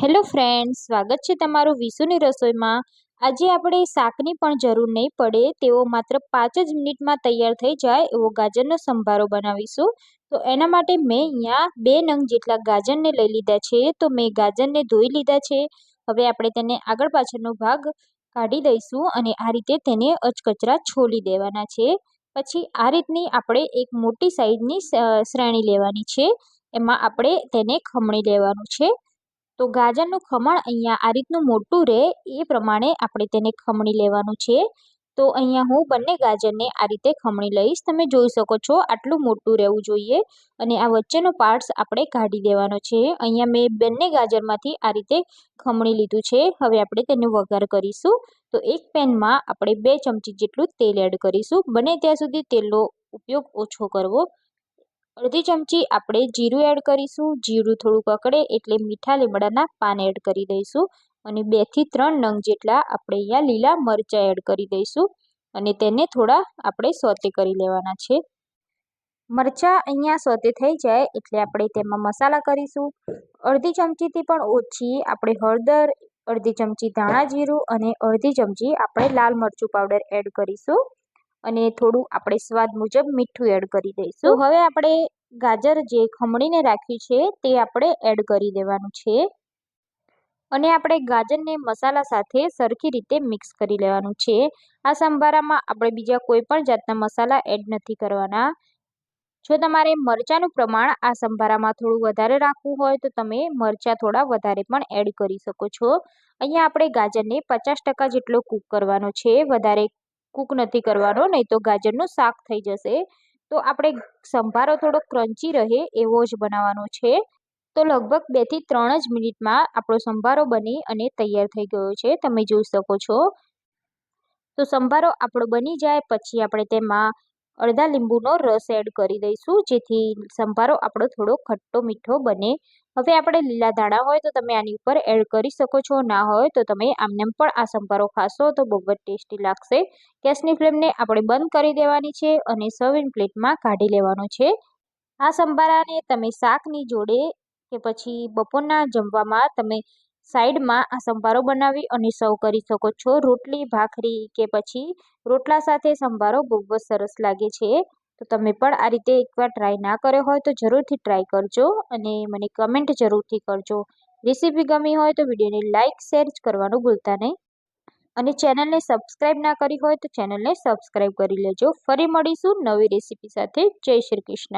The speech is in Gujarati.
હેલો ફ્રેન્ડ સ્વાગત છે તમારું વિશુની રસોઈમાં. આજે આપણે શાકની પણ જરૂર નહીં પડે તેવો માત્ર પાંચ જ મિનિટમાં તૈયાર થઈ જાય એવો ગાજરનો સંભારો બનાવીશું. તો એના માટે મેં અહીંયા બે નંગ જેટલા ગાજરને લઈ લીધા છે, તો મેં ગાજરને ધોઈ લીધા છે. હવે આપણે તેને આગળ પાછળનો ભાગ કાઢી દઈશું અને આ રીતે તેને અચકચરા છોલી દેવાના છે. પછી આ રીતની આપણે એક મોટી સાઈઝની શ્રેણી લેવાની છે. એમાં આપણે તેને ખમણી લેવાનું છે. તો ગાજરનું ખમણ અહીંયા આ રીતનું મોટું રહે એ પ્રમાણે આપણે તેને ખમણી લેવાનું છે. તો અહીંયા હું બંને ગાજરને આ રીતે ખમણી લઈશ. તમે જોઈ શકો છો આટલું મોટું રહેવું જોઈએ અને આ વચ્ચેનો પાર્ટ્સ આપણે કાઢી દેવાનો છે. અહીંયા મેં બંને ગાજરમાંથી આ રીતે ખમણી લીધું છે. હવે આપણે તેને વઘાર કરીશું. તો એક પેનમાં આપણે બે ચમચી જેટલું તેલ એડ કરીશું. બને ત્યાં સુધી તેલનો ઉપયોગ ઓછો કરવો. અડધી ચમચી આપણે જીરું એડ કરીશું. જીરું થોડું કકડે એટલે મીઠા લીમડાના પાન એડ કરી દઈશું. અને બેથી ત્રણ નંગ જેટલા આપણે અહીંયા લીલા મરચાં એડ કરી દઈશું. અને તેને થોડા આપણે સોતે કરી લેવાના છે. મરચાં અહીંયા સોતે થઈ જાય એટલે આપણે તેમાં મસાલા કરીશું. અડધી ચમચીથી પણ ઓછી આપણે હળદર, અડધી ચમચી ધાણા જીરું અને અડધી ચમચી આપણે લાલ મરચું પાવડર એડ કરીશું. અને થોડું આપણે સ્વાદ મુજબ મીઠું એડ કરી દઈશું. હવે આપણે ગાજર જે ખમણીને રાખ્યું છે તે આપણે એડ કરી દેવાનું છે. અને આપણે ગાજરને મસાલા સાથે સરખી રીતે મિક્સ કરી લેવાનું છે. આ સંભારામાં આપણે બીજા કોઈ પણ જાતના મસાલા એડ નથી કરવાના. જો તમારે મરચાંનું પ્રમાણ આ સંભારામાં થોડું વધારે રાખવું હોય તો તમે મરચાં થોડા વધારે પણ એડ કરી શકો છો. અહીંયા આપણે ગાજરને પચાસ જેટલો કૂક કરવાનો છે. વધારે કૂક નથી કરવાનો, નહીં તો ગાજરનું શાક થઈ જશે. તો આપણે સંભારો થોડો ક્રન્ચી રહે એવો જ બનાવવાનો છે. તો લગભગ બેથી ત્રણ જ મિનિટમાં આપણો સંભારો બની અને તૈયાર થઈ ગયો છે. તમે જોઈ શકો છો. તો સંભારો આપણો બની જાય, પછી આપણે તેમાં અડધા લીંબુનો રસ એડ કરી દઈશું, જેથી સંભારો આપણો થોડો ખટ્ટો મીઠો બને. હવે આપણે લીલા ધાણા હોય તો તમે આની ઉપર એડ કરી શકો છો, ના હોય તો તમે આમને પણ આ સંભારો ખાશો તો બહુ જ ટેસ્ટી લાગશે. ગેસની ફ્લેમને આપણે બંધ કરી દેવાની છે અને સર્વિંગ પ્લેટમાં કાઢી લેવાનો છે. આ સંભારાને તમે શાકની જોડે કે પછી બપોરના જમવામાં તમે સાઈડમાં આ સંભારો બનાવી અને સર્વ કરી શકો છો. રોટલી, ભાખરી કે પછી રોટલા સાથે સંભારો બહુ જ સરસ લાગે છે. તો તમે પણ આ રીતે એકવાર ટ્રાય ના કર્યો હોય તો જરૂરથી ટ્રાય કરજો અને મને કમેન્ટ જરૂરથી કરજો. રેસીપી ગમી હોય તો વિડીયોને લાઇક શેર કરવાનું ભૂલતા નહીં. અને ચેનલને સબસ્ક્રાઈબ ના કરી હોય તો ચેનલને સબસ્ક્રાઈબ કરી લેજો. ફરી મળીશું નવી રેસીપી સાથે. જય શ્રી કૃષ્ણ.